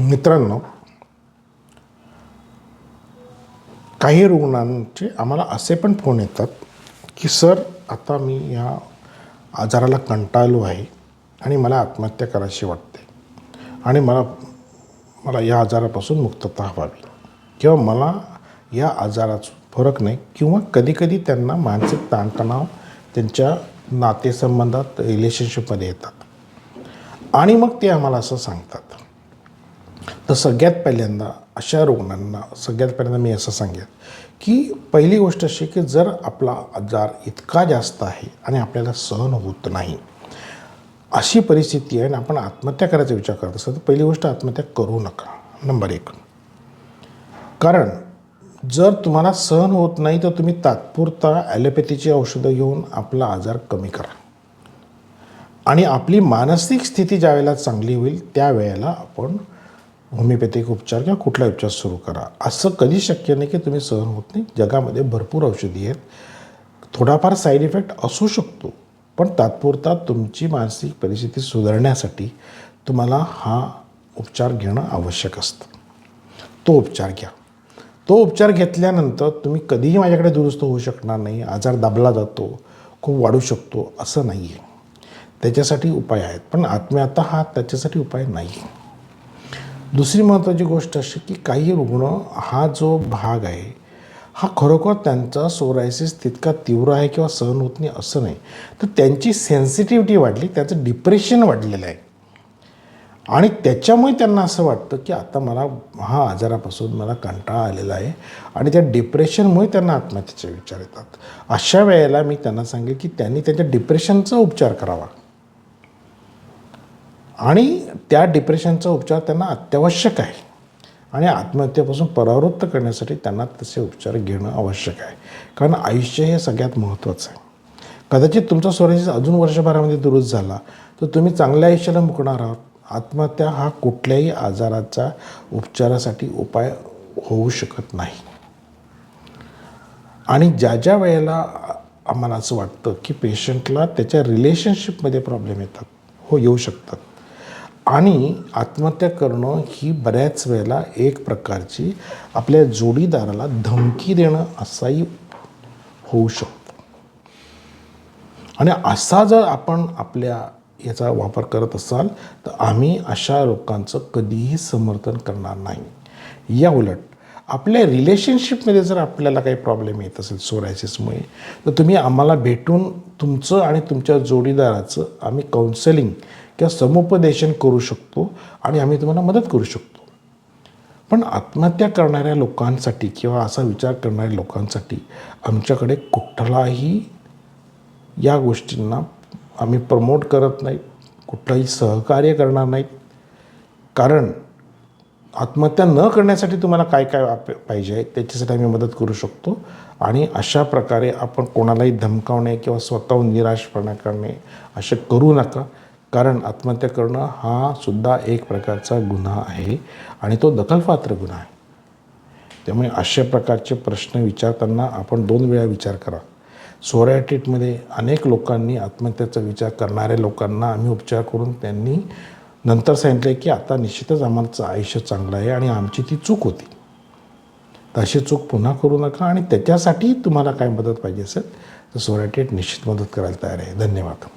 मित्रांनो काही रुग्णांचे आम्हाला असे पण फोन येतात की सर आता मी या आजाराला कंटाळलो आहे आणि मला आत्महत्या करायची वाटते आणि मला मला या आजारापासून मुक्तता हवावी किंवा मला या आजाराचा फरक नाही किंवा कधीकधी त्यांना मानसिक ताणतणाव त्यांच्या नातेसंबंधात रिलेशनशिपमध्ये येतात. आणि मग ते आम्हाला असं सांगतात. तर सगळ्यात पहिल्यांदा अशा रुग्णांना सगळ्यात पहिल्यांदा मी असं सांगेन की पहिली गोष्ट अशी की जर आपला आजार इतका जास्त आहे आणि आपल्याला सहन होत नाही अशी परिस्थिती आहे आणि आपण आत्महत्या करायचा विचार करत असाल तर पहिली गोष्ट आत्महत्या करू नका नंबर एक. कारण जर तुम्हाला सहन होत नाही तर तुम्ही तात्पुरता ॲलोपॅथीची औषधं घेऊन आपला आजार कमी करा. आणि आपली मानसिक स्थिती ज्या वेळेला चांगली होईल त्यावेळेला आपण होमिओपॅथिक उपचार किंवा कुठला उपचार सुरू करा. असं कधी शक्य नाही की तुम्ही सहन होत नाही. जगामध्ये भरपूर औषधी आहेत. थोडाफार साईड इफेक्ट असू शकतो. पण तात्पुरता तुमची मानसिक परिस्थिती सुधारण्यासाठी तुम्हाला हा उपचार घेणं आवश्यक असतं. तो उपचार घ्या. तो उपचार घेतल्यानंतर तुम्ही कधीही माझ्याकडे दुरुस्त होऊ शकणार नाही. आजार दाबला जातो. खूप वाढू शकतो. असं नाही आहे त्याच्यासाठी उपाय आहेत. पण आत्महत्या हा त्याच्यासाठी उपाय नाही आहे दुसरी महत्त्वाची गोष्ट अशी की काही रुग्ण हा जो भाग आहे हा खरोखर त्यांचा सोरायसिस तितका तीव्र आहे किंवा सहन होत नाही असं नाही. तर त्यांची सेन्सिटिव्हिटी वाढली त्याचं डिप्रेशन वाढलेलं आहे. आणि त्याच्यामुळे त्यांना असं वाटतं की आता मला हा आजारापासून मला कंटाळा आलेला आहे आणि त्या डिप्रेशनमुळे त्यांना आत्महत्येचे विचार येतात. अशा वेळेला मी त्यांना सांगेल की त्यांनी त्यांच्या डिप्रेशनचा उपचार करावा. आणि त्या डिप्रेशनचा उपचार त्यांना अत्यावश्यक आहे. आणि आत्महत्येपासून परावृत्त करण्यासाठी त्यांना तसे उपचार घेणं आवश्यक आहे. कारण आयुष्य हे सगळ्यात महत्त्वाचं आहे. कदाचित तुमचा स्वराज्य अजून वर्षभरामध्ये दुरुस्त झाला तर तुम्ही चांगल्या आयुष्याला मुकणार आहात. आत्महत्या हा कुठल्याही आजाराचा उपचारासाठी उपाय होऊ शकत नाही. आणि ज्या ज्या वेळेला आम्हाला असं वाटतं की पेशंटला त्याच्या रिलेशनशिपमध्ये प्रॉब्लेम येतात हो येऊ शकतात. आणि आत्महत्या करणं ही बऱ्याच वेळेला एक प्रकारची आपल्या जोडीदाराला धमकी देणं असाही होऊ शकतो. आणि असा जर आपण आपल्या याचा वापर करत असाल तर आम्ही अशा लोकांचं कधीही समर्थन करणार नाही. या उलट आपल्या रिलेशनशिपमध्ये जर आपल्याला काही प्रॉब्लेम येत असेल सोरायसिसमुळे तर तुम्ही आम्हाला भेटून तुमचं आणि तुमच्या जोडीदाराचं आम्ही काउन्सेलिंग किंवा समुपदेशन करू शकतो आणि आम्ही तुम्हाला मदत करू शकतो. पण आत्महत्या करणाऱ्या लोकांसाठी किंवा असा विचार करणाऱ्या लोकांसाठी आमच्याकडे कुठलाही या गोष्टींना आम्ही प्रमोट करत नाही कुठलाही सहकार्य करणार नाही. कारण आत्महत्या न करण्यासाठी तुम्हाला काय काय आप- पाहिजे त्याच्यासाठी आम्ही मदत करू शकतो. आणि अशा प्रकारे आपण कोणालाही धमकावणे किंवा स्वतःहून निराशपणा करणे असे करू नका. कारण आत्महत्या करणं हा सुद्धा एक प्रकारचा गुन्हा आहे आणि तो दखलपात्र गुन्हा आहे. त्यामुळे अशा प्रकारचे प्रश्न विचारताना आपण दोन वेळा विचार करा. सोरायटीटमध्ये अनेक लोकांनी आत्महत्येचा विचार करणाऱ्या लोकांना आम्ही उपचार करून त्यांनी नंतर सांगितलं की आता निश्चितच आम्हाचं आयुष्य चांगलं आहे आणि आमची ती चूक होती. तर अशी चूक पुन्हा करू नका आणि त्याच्यासाठी तुम्हाला काय मदत पाहिजे असेल तर सोरायटेट निश्चित मदत करायला तयार आहे. धन्यवाद.